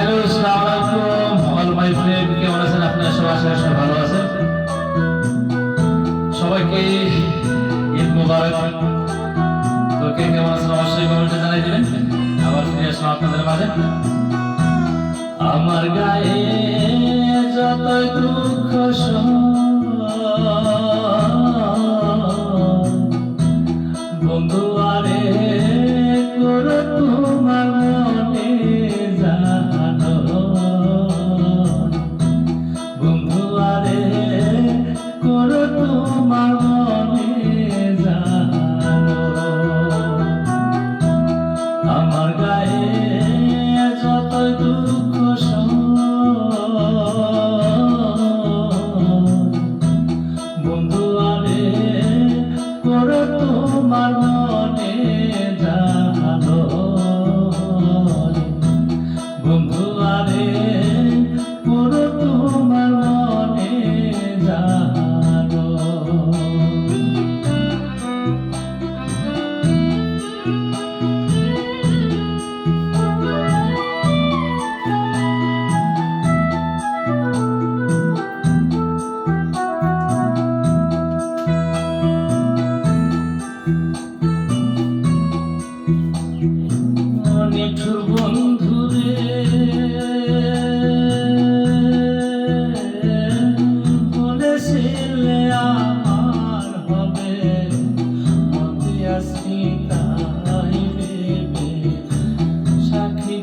Hello আসসালামু আলাইকুম all my friend কেমন আছেন? আপনারা সবাই আশা করি ভালো আছেন। সবাইকে ঈদ মোবারক। তো কে কেমন আছেন? অবশ্যই কমেন্টে জানাই দিবেন। আবার ফিরে আসলাম আপনাদের মাঝে। আমার গায়ে যত দুঃখ বন্ধু আরে করো তোমার তোমার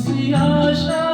মিশামিশি আশা